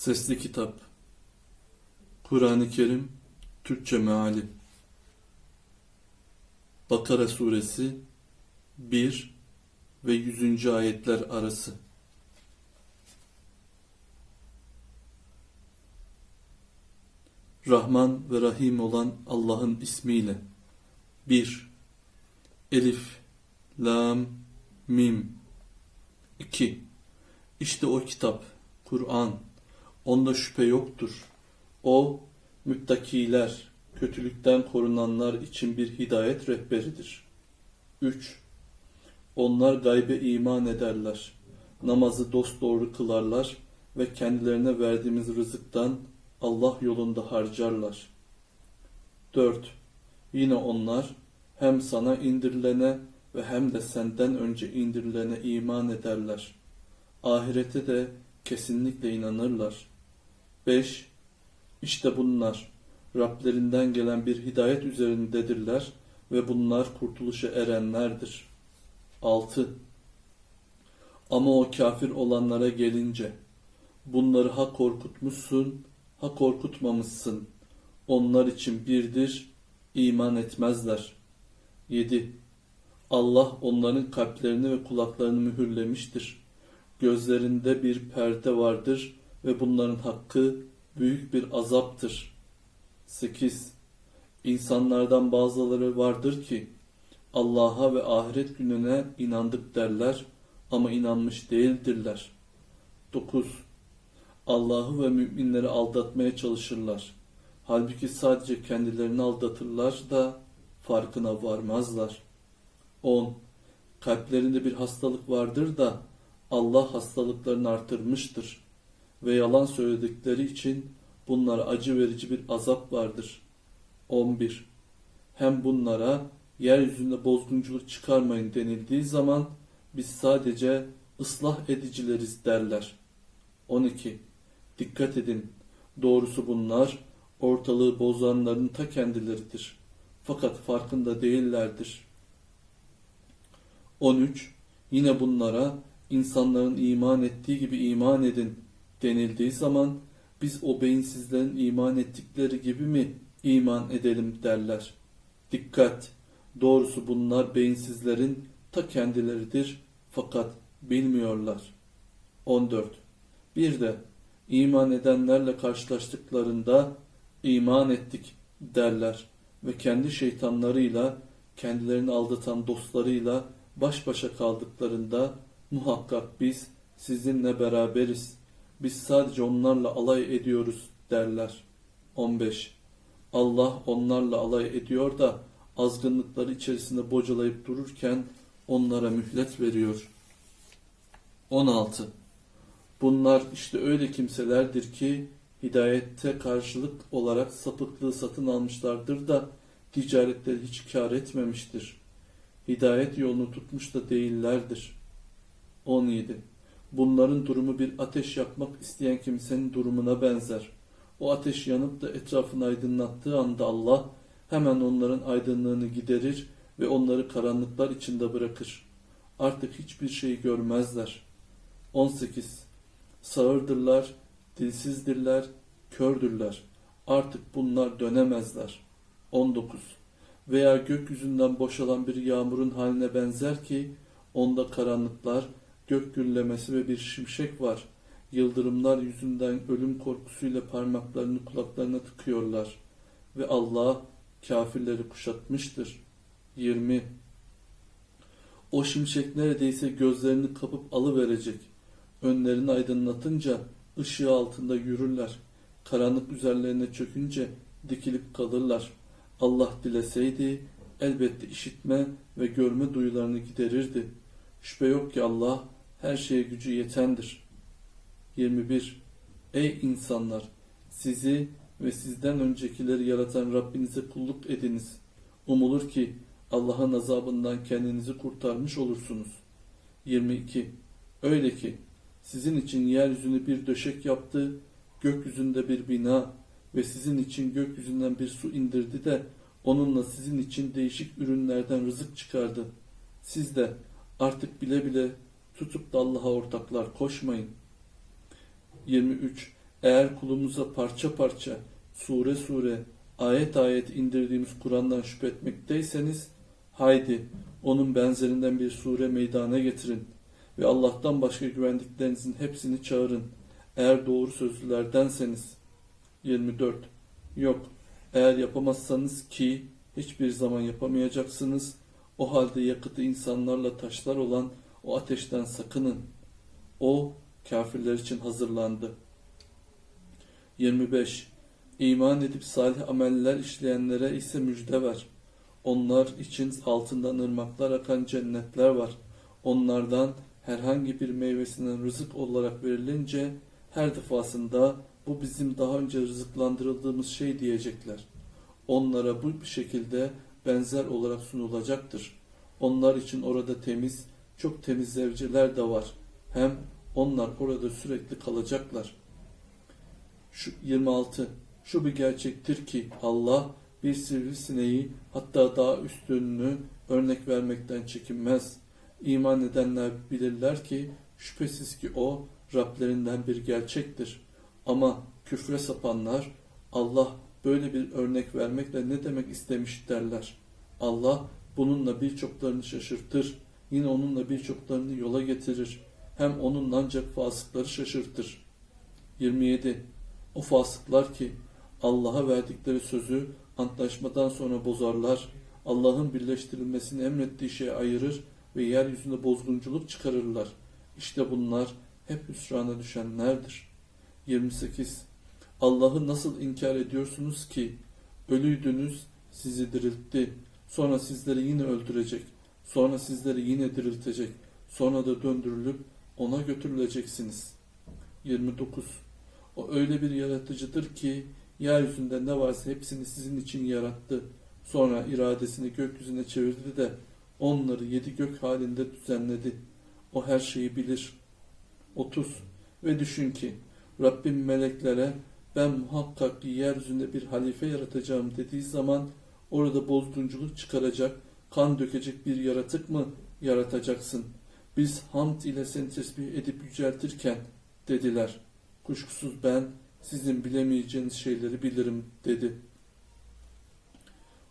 Sesli Kitap Kur'an-ı Kerim Türkçe Meali Bakara Suresi 1 ve 100. ayetler arası Rahman ve Rahim olan Allah'ın ismiyle 1. Elif Lam Mim 2. İşte o kitap, Kur'an. Onda şüphe yoktur. O, müttakiler, kötülükten korunanlar için bir hidayet rehberidir. 3. Onlar gaybe iman ederler. Namazı dosdoğru kılarlar ve kendilerine verdiğimiz rızıktan Allah yolunda harcarlar. 4. Yine onlar hem sana indirilene ve hem de senden önce indirilene iman ederler. Ahirete de kesinlikle inanırlar. 5. İşte bunlar Rablerinden gelen bir hidayet üzerindedirler ve bunlar kurtuluşa erenlerdir. 6. Ama o kafir olanlara gelince bunları ha korkutmuşsun ha korkutmamışsın. Onlar için birdir, iman etmezler. 7. Allah onların kalplerini ve kulaklarını mühürlemiştir. Gözlerinde bir perde vardır ve bunların hakkı büyük bir azaptır. 8. İnsanlardan bazıları vardır ki Allah'a ve ahiret gününe inandık derler ama inanmış değildirler. 9. Allah'ı ve müminleri aldatmaya çalışırlar. Halbuki sadece kendilerini aldatırlar da farkına varmazlar. 10. Kalplerinde bir hastalık vardır da Allah hastalıklarını artırmıştır ve yalan söyledikleri için bunlara acı verici bir azap vardır. 11. Hem bunlara yeryüzünde bozgunculuk çıkarmayın denildiği zaman biz sadece ıslah edicileriz derler. 12. Dikkat edin. Doğrusu bunlar ortalığı bozanların ta kendileridir. Fakat farkında değillerdir. 13. Yine bunlara insanların iman ettiği gibi iman edin denildiği zaman biz o beyinsizlerin iman ettikleri gibi mi iman edelim derler. Dikkat! Doğrusu bunlar beyinsizlerin ta kendileridir fakat bilmiyorlar. 14. Bir de iman edenlerle karşılaştıklarında iman ettik derler ve kendi şeytanlarıyla kendilerini aldatan dostlarıyla baş başa kaldıklarında muhakkak biz sizinle beraberiz. Biz sadece onlarla alay ediyoruz derler. 15. Allah onlarla alay ediyor da azgınlıkları içerisinde bocalayıp dururken onlara mühlet veriyor. 16. Bunlar işte öyle kimselerdir ki hidayette karşılık olarak sapıklığı satın almışlardır da ticaretleri hiç kar etmemiştir. Hidayet yolunu tutmuş da değillerdir. 17. Bunların durumu bir ateş yakmak isteyen kimsenin durumuna benzer. O ateş yanıp da etrafını aydınlattığı anda Allah hemen onların aydınlığını giderir ve onları karanlıklar içinde bırakır. Artık hiçbir şeyi görmezler. 18. Sağırdırlar, dilsizdirler, kördürler. Artık bunlar dönemezler. 19. Veya gökyüzünden boşalan bir yağmurun haline benzer ki onda karanlıklar, gök gürlemesi ve bir şimşek var. Yıldırımlar yüzünden ölüm korkusuyla parmaklarını kulaklarına tıkıyorlar. Ve Allah kafirleri kuşatmıştır. 20. O şimşek neredeyse gözlerini kapıp alıverecek. Önlerini aydınlatınca ışığı altında yürürler. Karanlık üzerlerine çökünce dikilip kalırlar. Allah dileseydi elbette işitme ve görme duyularını giderirdi. Şüphe yok ki Allah her şeye gücü yetendir. 21. Ey insanlar! Sizi ve sizden öncekileri yaratan Rabbinize kulluk ediniz. Umulur ki Allah'ın azabından kendinizi kurtarmış olursunuz. 22. Öyle ki sizin için yeryüzünü bir döşek yaptı, gökyüzünde bir bina ve sizin için gökyüzünden bir su indirdi de onunla sizin için değişik ürünlerden rızık çıkardı. Siz de artık bile bile tutup da Allah'a ortaklar koşmayın. 23. Eğer kulumuza parça parça, sure sure, ayet ayet indirdiğimiz Kur'an'dan şüphe etmekteyseniz, haydi onun benzerinden bir sure meydana getirin ve Allah'tan başka güvendiklerinizin hepsini çağırın. Eğer doğru sözlülerdenseniz. 24. Yok, eğer yapamazsanız ki hiçbir zaman yapamayacaksınız, o halde yakıtı insanlarla taşlar olan o ateşten sakının. O kafirler için hazırlandı. 25. İman edip salih ameller işleyenlere ise müjde ver. Onlar için altından ırmaklar akan cennetler var. Onlardan herhangi bir meyvesinden rızık olarak verilince her defasında bu bizim daha önce rızıklandırıldığımız şey diyecekler. Onlara bu bir şekilde benzer olarak sunulacaktır. Onlar için orada temiz, çok temiz zevceler de var. Hem onlar orada sürekli kalacaklar. Şu 26. Şu bir gerçektir ki Allah bir sivrisineği hatta daha üstününü örnek vermekten çekinmez. İman edenler bilirler ki şüphesiz ki o Rablerinden bir gerçektir. Ama küfre sapanlar Allah böyle bir örnek vermekle ne demek istemiş derler. Allah bununla birçoklarını şaşırtır. Yine onunla birçoklarını yola getirir. Hem onunla ancak fasıkları şaşırtır. 27. O fasıklar ki Allah'a verdikleri sözü antlaşmadan sonra bozarlar, Allah'ın birleştirilmesini emrettiği şeye ayırır ve yeryüzünde bozgunculuk çıkarırlar. İşte bunlar hep hüsrana düşenlerdir. 28. Allah'ı nasıl inkar ediyorsunuz ki ölüydünüz sizi diriltti. Sonra sizleri yine öldürecek. Sonra sizleri yine diriltecek. Sonra da döndürülüp ona götürüleceksiniz. 29. O öyle bir yaratıcıdır ki yeryüzünde ne varsa hepsini sizin için yarattı. Sonra iradesini gökyüzüne çevirdi de onları yedi gök halinde düzenledi. O her şeyi bilir. 30. Ve düşün ki Rabbim meleklere ben muhakkak ki yeryüzünde bir halife yaratacağım dediği zaman orada bozgunculuk çıkaracak, kan dökecek bir yaratık mı yaratacaksın? Biz hamd ile seni tesbih edip yüceltirken dediler. Kuşkusuz ben sizin bilemeyeceğiniz şeyleri bilirim dedi.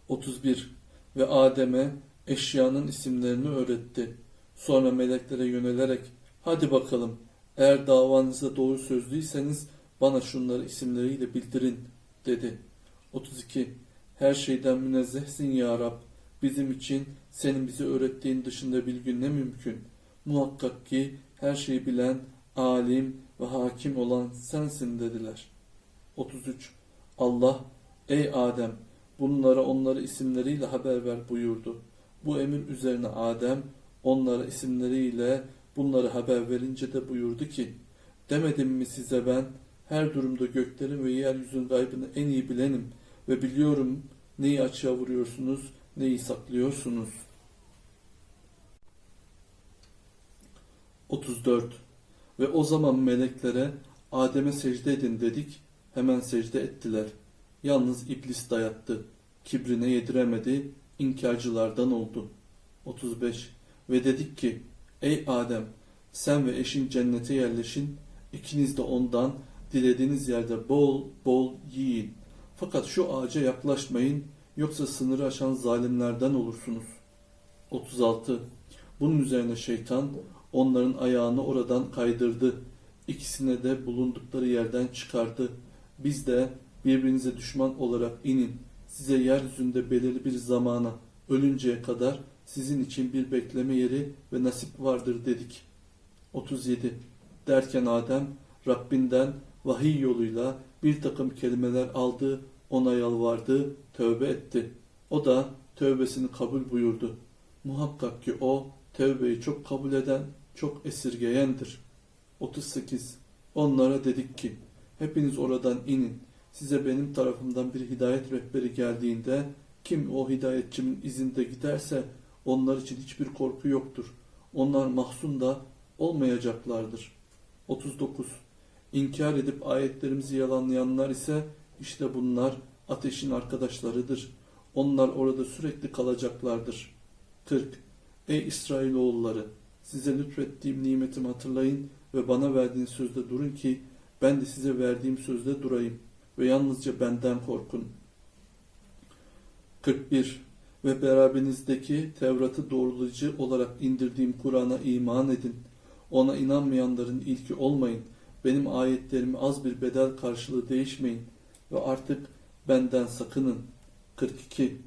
31. Ve Adem'e eşyanın isimlerini öğretti. Sonra meleklere yönelerek hadi bakalım eğer davanızda doğru sözlüyseniz bana şunları isimleriyle bildirin dedi. 32. Her şeyden münezzehsin ya Rab. Bizim için senin bize öğrettiğin dışında bilgi ne mümkün? Muhakkak ki her şeyi bilen, alim ve hakim olan sensin dediler. 33. Allah, ey Adem, bunlara onları isimleriyle haber ver buyurdu. Bu emir üzerine Adem, onlara isimleriyle bunları haber verince de buyurdu ki, demedim mi size ben, her durumda göklerin ve yeryüzünün gaybını en iyi bilenim ve biliyorum neyi açığa vuruyorsunuz, neyi saklıyorsunuz. 34. Ve o zaman meleklere Adem'e secde edin dedik, hemen secde ettiler. Yalnız iblis dayattı, kibrine yediremedi, inkarcılardan oldu. 35. Ve dedik ki, ey Adem, sen ve eşin cennete yerleşin, ikiniz de ondan dilediğiniz yerde bol bol yiyin. Fakat şu ağaca yaklaşmayın, yoksa sınırı aşan zalimlerden olursunuz. 36. Bunun üzerine şeytan onların ayağını oradan kaydırdı. İkisine de bulundukları yerden çıkardı. Biz de birbirinize düşman olarak inin. Size yeryüzünde belirli bir zamana, ölünceye kadar sizin için bir bekleme yeri ve nasip vardır dedik. 37. Derken Adem Rabbinden vahiy yoluyla bir takım kelimeler aldı, ona yalvardı, tövbe etti. O da tövbesini kabul buyurdu. Muhakkak ki o tövbeyi çok kabul eden, çok esirgeyendir. 38. Onlara dedik ki, hepiniz oradan inin. Size benim tarafımdan bir hidayet rehberi geldiğinde, kim o hidayetçimin izinde giderse, onlar için hiçbir korku yoktur. Onlar mahzun da olmayacaklardır. 39. İnkar edip ayetlerimizi yalanlayanlar ise işte bunlar ateşin arkadaşlarıdır. Onlar orada sürekli kalacaklardır. 40. Ey İsrailoğulları! Size lütfettiğim nimetimi hatırlayın ve bana verdiğin sözde durun ki Ben de size verdiğim sözde durayım ve yalnızca benden korkun. 41. Ve beraberinizdeki Tevrat'ı doğrulayıcı olarak indirdiğim Kur'an'a iman edin. Ona inanmayanların ilki olmayın. Benim ayetlerimi az bir bedel karşılığı değişmeyin. Ve artık benden sakının. 42.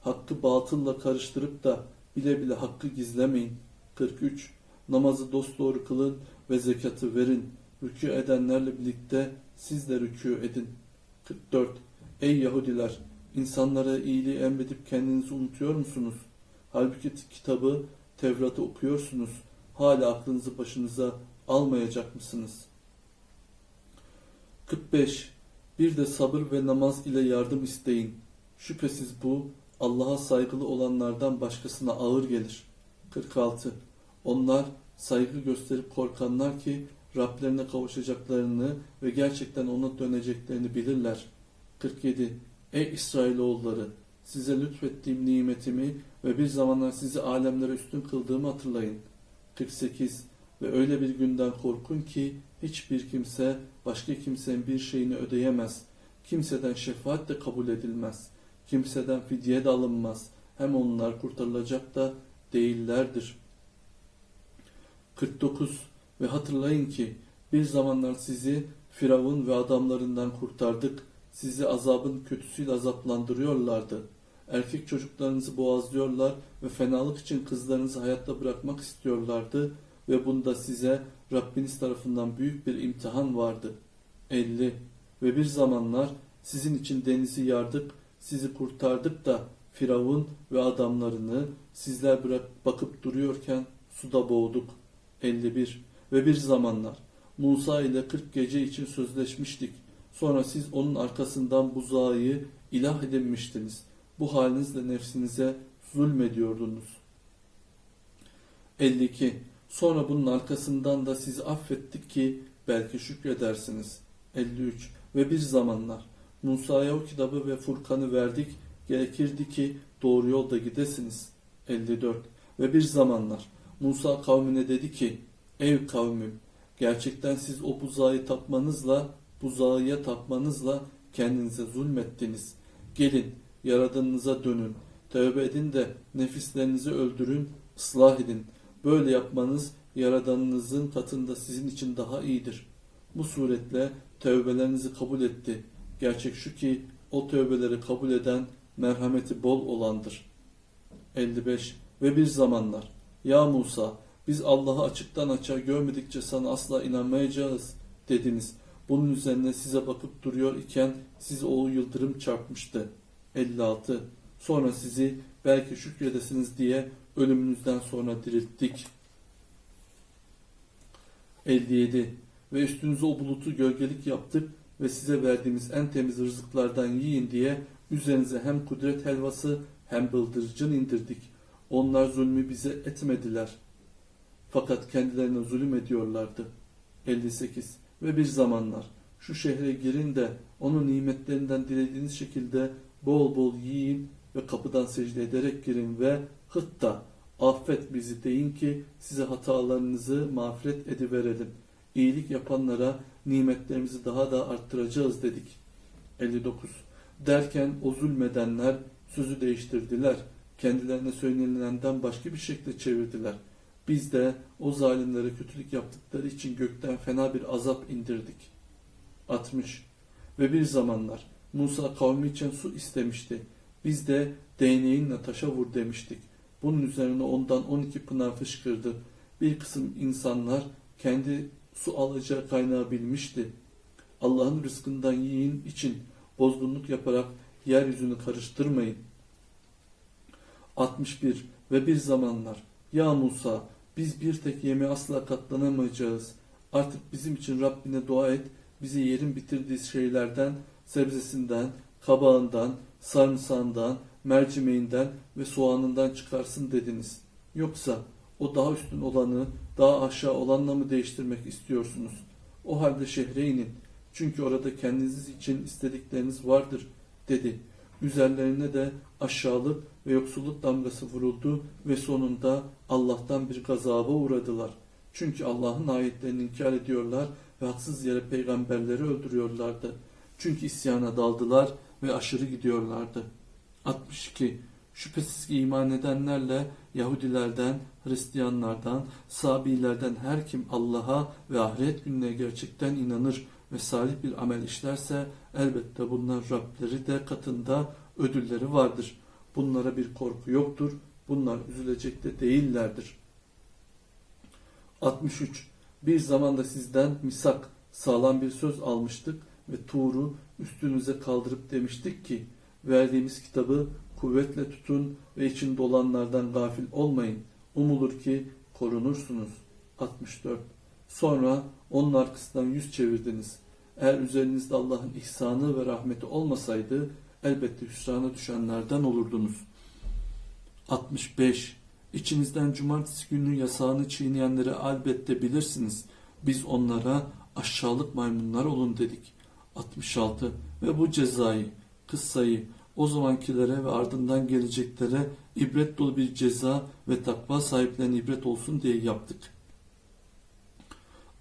Hakkı batılla karıştırıp da bile bile hakkı gizlemeyin. 43. Namazı dosdoğru kılın ve zekatı verin. Rükû edenlerle birlikte siz de rükû edin. 44. Ey Yahudiler! insanlara iyiliği emredip kendinizi unutuyor musunuz? Halbuki kitabı, Tevrat'ı okuyorsunuz. Hala aklınızı başınıza almayacak mısınız? 45. Bir de sabır ve namaz ile yardım isteyin. Şüphesiz bu Allah'a saygılı olanlardan başkasına ağır gelir. 46. Onlar saygı gösterip korkanlar ki Rablerine kavuşacaklarını ve gerçekten ona döneceklerini bilirler. 47. Ey İsrailoğulları! Size lütfettiğim nimetimi ve bir zamanlar sizi alemlere üstün kıldığımı hatırlayın. 48. Ve öyle bir günden korkun ki hiçbir kimse başka kimsenin bir şeyini ödeyemez. Kimseden şefaat de kabul edilmez. Kimseden fidye de alınmaz. Hem onlar kurtarılacak da değillerdir. 49. Ve hatırlayın ki bir zamanlar sizi Firavun ve adamlarından kurtardık. Sizi azabın kötüsüyle azaplandırıyorlardı. Erkek çocuklarınızı boğazlıyorlar ve fenalık için kızlarınızı hayatta bırakmak istiyorlardı ve bunda size Rabbiniz tarafından büyük bir imtihan vardı. 50. Ve bir zamanlar sizin için denizi yardık, sizi kurtardık da Firavun ve adamlarını sizler bırak bakıp duruyorken suda boğduk. 51. Ve bir zamanlar Musa ile 40 gece için sözleşmiştik. Sonra siz onun arkasından buzağı ilah edinmiştiniz. Bu halinizle nefsinize zulmediyordunuz. 52. Sonra bunun arkasından da sizi affettik ki belki şükredersiniz. 53. Ve bir zamanlar Musa'ya o kitabı ve Furkan'ı verdik. Gerekirdi ki doğru yolda gidesiniz. 54. Ve bir zamanlar Musa kavmine dedi ki Ey kavmim gerçekten siz o buzağı tapmanızla buzağıya tapmanızla kendinize zulmettiniz. Gelin yaradanınıza dönün. Tövbe edin de nefislerinizi öldürün, ıslah edin. Böyle yapmanız yaradanınızın katında sizin için daha iyidir. Bu suretle tövbelerinizi kabul etti. Gerçek şu ki o tövbeleri kabul eden merhameti bol olandır. 55 Ve bir zamanlar Ya Musa biz Allah'ı açıktan açığa görmedikçe sana asla inanmayacağız dediniz. Bunun üzerine size bakıp duruyor iken sizi o yıldırım çarpmıştı. 56 Sonra sizi belki şükredesiniz diye ölümünüzden sonra dirilttik. 57 Ve üstünüze o bulutu gölgelik yaptık ve size verdiğimiz en temiz rızıklardan yiyin diye üzerinize hem kudret helvası hem bıldırcın indirdik. Onlar zulmü bize etmediler. Fakat kendilerine zulüm ediyorlardı. 58 Ve bir zamanlar şu şehre girin de onun nimetlerinden dilediğiniz şekilde bol bol yiyin ve kapıdan secde ederek girin ve hıtta affet bizi deyin ki size hatalarınızı mağfiret ediverelim. İyilik yapanlara nimetlerimizi daha da arttıracağız dedik. 59. Derken o zulmedenler sözü değiştirdiler. Kendilerine söylenilenden başka bir şekilde çevirdiler. Biz de o zalimlere kötülük yaptıkları için gökten fena bir azap indirdik. 60. Ve bir zamanlar Musa kavmi için su istemişti. Biz de değneğinle taşa vur demiştik. Bunun üzerine ondan 12 pınar fışkırdı. Bir kısım insanlar kendi su alacağı kaynağı bilmişti. Allah'ın rızkından yiyin için bozgunluk yaparak yeryüzünü karıştırmayın. 61 Ve bir zamanlar Ya Musa biz bir tek yeme asla katlanamayacağız. Artık bizim için Rabbine dua et. Bizi yerin bitirdiği şeylerden, sebzesinden, kabağından, sarımsağından, mercimeğinden ve soğanından çıkarsın dediniz. Yoksa o daha üstün olanı daha aşağı olanla mı değiştirmek istiyorsunuz? O halde şehre inin. Çünkü orada kendiniz için istedikleriniz vardır dedi. Üzerlerine de aşağılık ve yoksulluk damgası vuruldu ve sonunda Allah'tan bir gazaba uğradılar. Çünkü Allah'ın ayetlerini inkar ediyorlar ve haksız yere peygamberleri öldürüyorlardı. Çünkü isyana daldılar ve aşırı gidiyorlardı. 62. Şüphesiz ki iman edenlerle Yahudilerden, Hristiyanlardan, Sabilerden her kim Allah'a ve ahiret gününe gerçekten inanır ve salih bir amel işlerse elbette bunlar Rableri de katında ödülleri vardır. Bunlara bir korku yoktur. Bunlar üzülecek de değillerdir. 63. Bir zamanda sizden misak, sağlam bir söz almıştık ve Tuğr'u üstünüze kaldırıp demiştik ki, verdiğimiz kitabı kuvvetle tutun ve için dolanlardan gafil olmayın. Umulur ki korunursunuz. 64. Sonra onun arkasından yüz çevirdiniz. Eğer üzerinizde Allah'ın ihsanı ve rahmeti olmasaydı elbette hüsrana düşenlerden olurdunuz. 65. İçinizden cumartesi günü yasağını çiğneyenleri elbette bilirsiniz. Biz onlara aşağılık maymunlar olun dedik. 66. Ve bu cezayı, kıssayı o zamankilere ve ardından geleceklere ibret dolu bir ceza ve takva sahiplerine ibret olsun diye yaptık.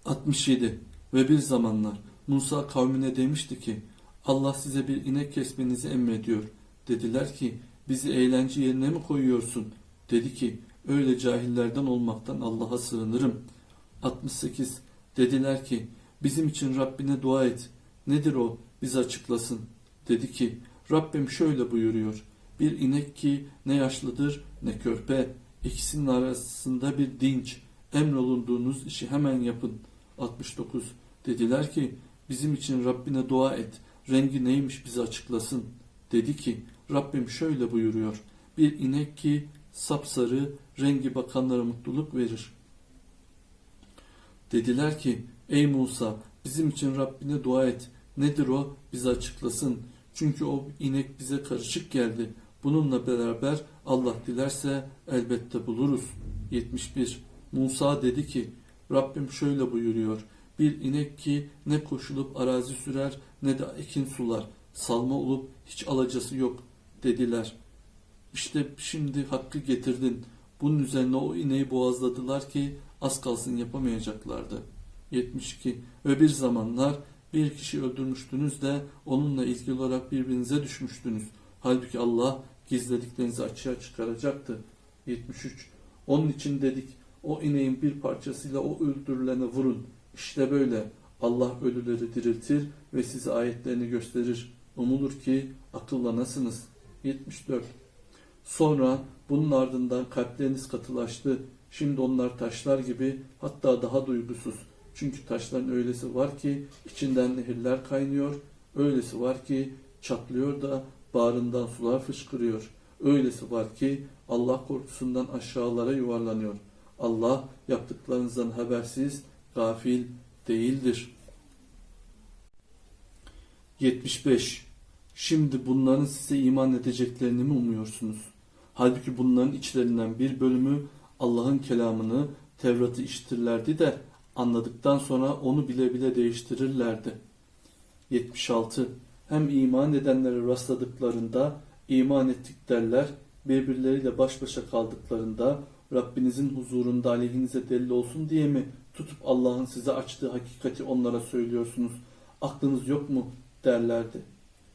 67. Ve bir zamanlar Musa kavmine demişti ki Allah size bir inek kesmenizi emrediyor. Dediler ki bizi eğlence yerine mi koyuyorsun? Dedi ki öyle cahillerden olmaktan Allah'a sığınırım. 68. Dediler ki bizim için Rabbine dua et. Nedir o? Bize açıklasın. Dedi ki Rabbim şöyle buyuruyor. Bir inek ki ne yaşlıdır ne körpe. İkisinin arasında bir dinç. Emrolunduğunuz işi hemen yapın. 69. Dediler ki bizim için Rabbine dua et. Rengi neymiş bize açıklasın. Dedi ki Rabbim şöyle buyuruyor. Bir inek ki sapsarı rengi bakanlara mutluluk verir. Dediler ki ey Musa bizim için Rabbine dua et. Nedir o bize açıklasın. Çünkü o inek bize karışık geldi. Bununla beraber Allah dilerse elbette buluruz. 71. Musa dedi ki Rabbim şöyle buyuruyor. Bir inek ki ne koşulup arazi sürer ne de ekin sular. Salma olup hiç alacası yok dediler. İşte şimdi hakkı getirdin. Bunun üzerine o ineği boğazladılar ki az kalsın yapamayacaklardı. 72. Ve bir zamanlar bir kişi öldürmüştünüz de onunla ilgili olarak birbirinize düşmüştünüz. Halbuki Allah gizlediklerinizi açığa çıkaracaktı. 73. Onun için dedik o ineğin bir parçasıyla o öldürülene vurun. İşte böyle Allah ölüleri diriltir ve size ayetlerini gösterir. Umulur ki akıllanasınız. 74. Sonra bunun ardından kalpleriniz katılaştı. Şimdi onlar taşlar gibi hatta daha duygusuz. Çünkü taşların öylesi var ki içinden nehirler kaynıyor. Öylesi var ki çatlıyor da bağrından sular fışkırıyor. Öylesi var ki Allah korkusundan aşağılara yuvarlanıyor. Allah yaptıklarınızdan habersiz, gafil değildir. 75. Şimdi bunların size iman edeceklerini mi umuyorsunuz? Halbuki bunların içlerinden bir bölümü Allah'ın kelamını, Tevrat'ı işitirlerdi de anladıktan sonra onu bile bile değiştirirlerdi. 76. Hem iman edenlere rastladıklarında iman ettik derler, birbirleriyle baş başa kaldıklarında Rabbinizin huzurunda aleyhinize delil olsun diye mi tutup Allah'ın size açtığı hakikati onlara söylüyorsunuz? Aklınız yok mu? derlerdi.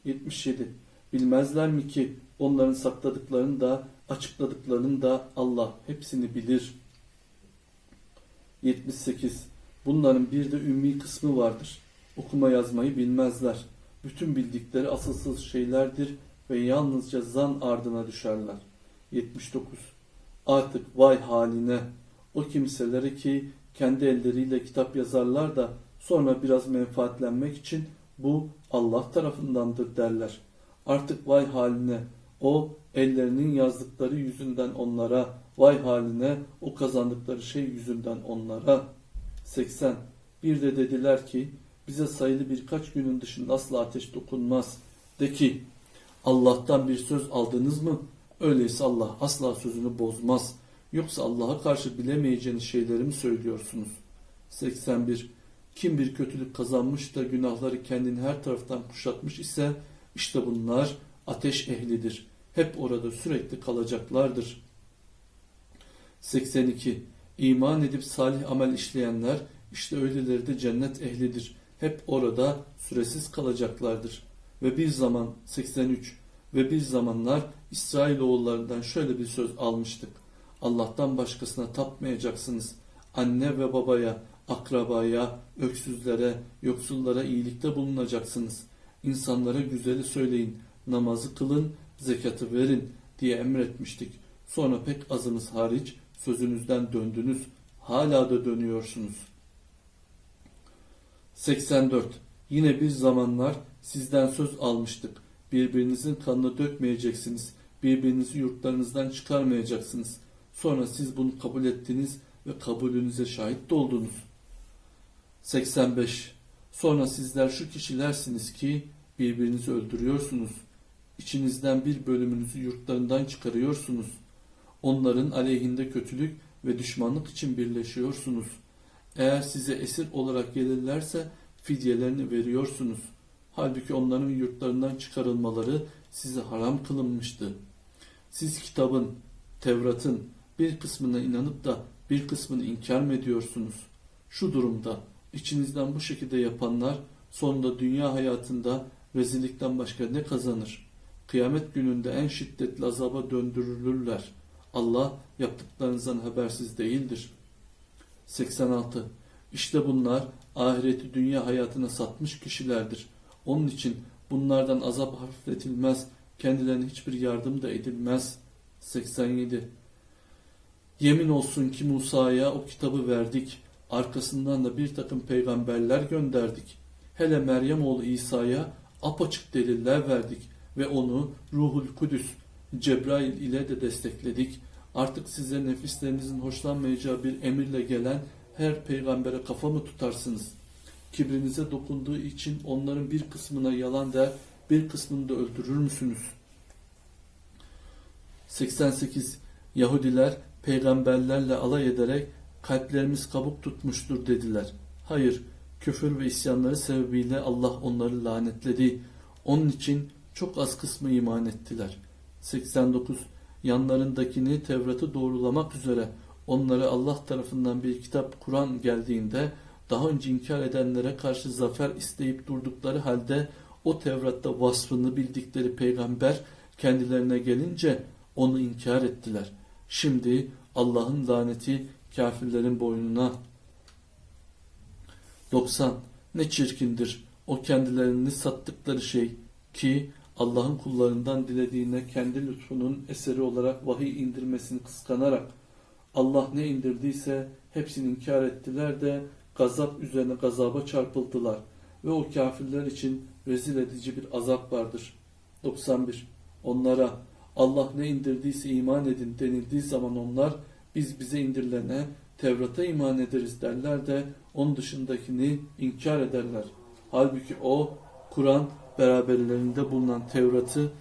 77. Bilmezler mi ki onların sakladıklarını da açıkladıklarını da Allah hepsini bilir. 78. Bunların bir de ümmi kısmı vardır. Okuma yazmayı bilmezler. Bütün bildikleri asılsız şeylerdir ve yalnızca zan ardına düşerler. 79. Artık vay haline o kimseleri ki kendi elleriyle kitap yazarlar da sonra biraz menfaatlenmek için bu Allah tarafındandır derler. Artık vay haline o ellerinin yazdıkları yüzünden onlara, vay haline o kazandıkları şey yüzünden onlara. 80. Bir de dediler ki bize sayılı birkaç günün dışında asla ateş dokunmaz. De ki Allah'tan bir söz aldınız mı? Öyleyse Allah asla sözünü bozmaz. Yoksa Allah'a karşı bilemeyeceğiniz şeyleri mi söylüyorsunuz? 81. Kim bir kötülük kazanmış da günahları kendini her taraftan kuşatmış ise işte bunlar ateş ehlidir. Hep orada sürekli kalacaklardır. 82. İman edip salih amel işleyenler İşte öyleleri de cennet ehlidir. Hep orada süresiz kalacaklardır. Ve bir zaman 83 ve bir zamanlar İsrailoğullarından şöyle bir söz almıştık. Allah'tan başkasına tapmayacaksınız. Anne ve babaya, akrabaya, öksüzlere, yoksullara iyilikte bulunacaksınız. İnsanlara güzeli söyleyin, namazı kılın, zekatı verin diye emretmiştik. Sonra pek azınız hariç sözünüzden döndünüz, hala da dönüyorsunuz. 84. Yine bir zamanlar sizden söz almıştık. Birbirinizin kanını dökmeyeceksiniz, birbirinizi yurtlarınızdan çıkarmayacaksınız. Sonra siz bunu kabul ettiniz ve kabulünüze şahit de oldunuz. 85. Sonra sizler şu kişilersiniz ki birbirinizi öldürüyorsunuz. İçinizden bir bölümünüzü yurtlarından çıkarıyorsunuz. Onların aleyhinde kötülük ve düşmanlık için birleşiyorsunuz. Eğer size esir olarak gelirlerse fidyelerini veriyorsunuz. Halbuki onların yurtlarından çıkarılmaları size haram kılınmıştı. Siz kitabın, Tevrat'ın bir kısmına inanıp da bir kısmını inkar mı ediyorsunuz? Şu durumda içinizden bu şekilde yapanlar sonunda dünya hayatında rezillikten başka ne kazanır? Kıyamet gününde en şiddetli azaba döndürülürler. Allah yaptıklarınızdan habersiz değildir. 86. İşte bunlar ahireti dünya hayatına satmış kişilerdir. Onun için bunlardan azap hafifletilmez, kendilerine hiçbir yardım da edilmez. 87. Yemin olsun ki Musa'ya o kitabı verdik, arkasından da bir takım peygamberler gönderdik. Hele Meryem oğlu İsa'ya apaçık deliller verdik ve onu Ruhul Kudüs, Cebrail ile de destekledik. Artık size nefislerinizin hoşlanmayacağı bir emirle gelen her peygambere kafa mı tutarsınız? Kibrinize dokunduğu için onların bir kısmına yalan der, bir kısmını da öldürür müsünüz? 88. Yahudiler peygamberlerle alay ederek kalplerimiz kabuk tutmuştur dediler. Hayır, küfür ve isyanları sebebiyle Allah onları lanetledi. Onun için çok az kısmı iman ettiler. 89. Yanlarındakini Tevrat'ı doğrulamak üzere onlara Allah tarafından bir kitap Kur'an geldiğinde daha önce inkar edenlere karşı zafer isteyip durdukları halde o Tevrat'ta vasfını bildikleri peygamber kendilerine gelince onu inkar ettiler. Şimdi Allah'ın laneti kafirlerin boynuna. 90. Ne çirkindir o kendilerini sattıkları şey ki Allah'ın kullarından dilediğine kendi lütfunun eseri olarak vahiy indirmesini kıskanarak Allah ne indirdiyse hepsini inkar ettiler de gazap üzerine gazaba çarpıldılar ve o kafirler için rezil edici bir azap vardır. 91. Onlara Allah ne indirdiyse iman edin denildiği zaman onlar biz bize indirilene Tevrat'a iman ederiz derler de onun dışındakini inkar ederler. Halbuki o Kur'an beraberlerinde bulunan Tevrat'ı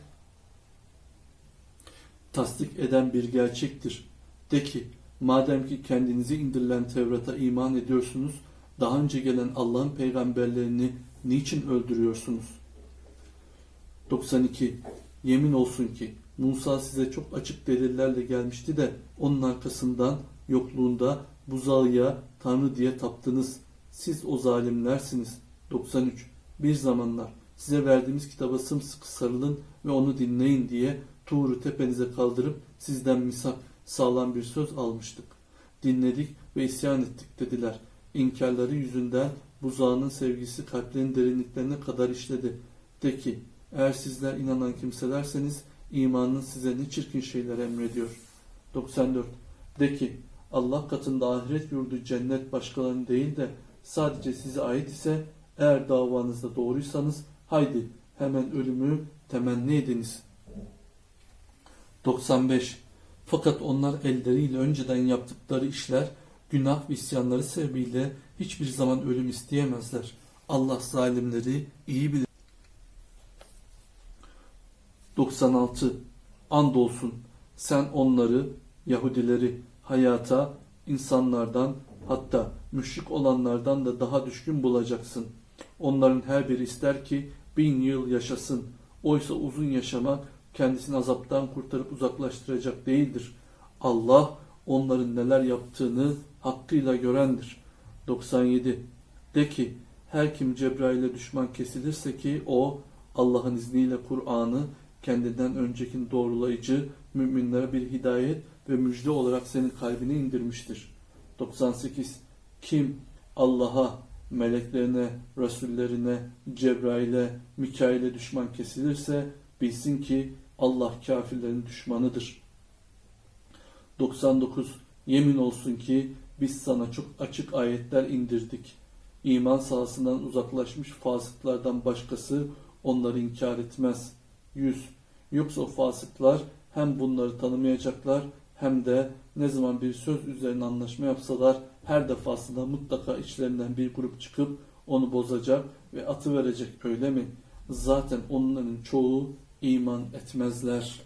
tasdik eden bir gerçektir. De ki madem ki kendinize indirilen Tevrat'a iman ediyorsunuz daha önce gelen Allah'ın peygamberlerini niçin öldürüyorsunuz? 92. Yemin olsun ki Musa size çok açık delillerle gelmişti de onun arkasından yokluğunda buzağıya Tanrı diye taptınız. Siz o zalimlersiniz. 93. Bir zamanlar size verdiğimiz kitaba sımsıkı sarılın ve onu dinleyin diye Tuğrul tepenize kaldırıp sizden misak sağlam bir söz almıştık. Dinledik ve isyan ettik dediler. İnkarları yüzünden buzağının sevgisi kalplerin derinliklerine kadar işledi. De ki eğer sizler inanan kimselerseniz imanın size ne çirkin şeyler emrediyor. 94. De ki Allah katında ahiret yurdu cennet başkalarının değil de sadece size ait ise eğer davanızda doğruysanız haydi hemen ölümü temenni ediniz. 95. Fakat onlar elleriyle önceden yaptıkları işler günah ve isyanları sebebiyle hiçbir zaman ölüm isteyemezler. Allah zalimleri iyi bilir. 96. Andolsun sen onları, Yahudileri hayata, insanlardan hatta müşrik olanlardan da daha düşkün bulacaksın. Onların her biri ister ki bin yıl yaşasın. Oysa uzun yaşamak kendisini azaptan kurtarıp uzaklaştıracak değildir. Allah onların neler yaptığını hakkıyla görendir. 97. De ki her kim Cebrail'e düşman kesilirse ki o Allah'ın izniyle Kur'an'ı kendinden öncekini doğrulayıcı müminlere bir hidayet ve müjde olarak senin kalbine indirmiştir. 98. Kim Allah'a, meleklerine, Resullerine, Cebrail'e, Mikail'e düşman kesilirse bilsin ki Allah kafirlerin düşmanıdır. 99. Yemin olsun ki biz sana çok açık ayetler indirdik. İman sahasından uzaklaşmış fasıklardan başkası onları inkar etmez. 100. Yoksa o fasıklar hem bunları tanımayacaklar hem de ne zaman bir söz üzerine anlaşma yapsalar her defasında mutlaka içlerinden bir grup çıkıp onu bozacak ve atı verecek öyle mi? Zaten onların çoğu iman etmezler.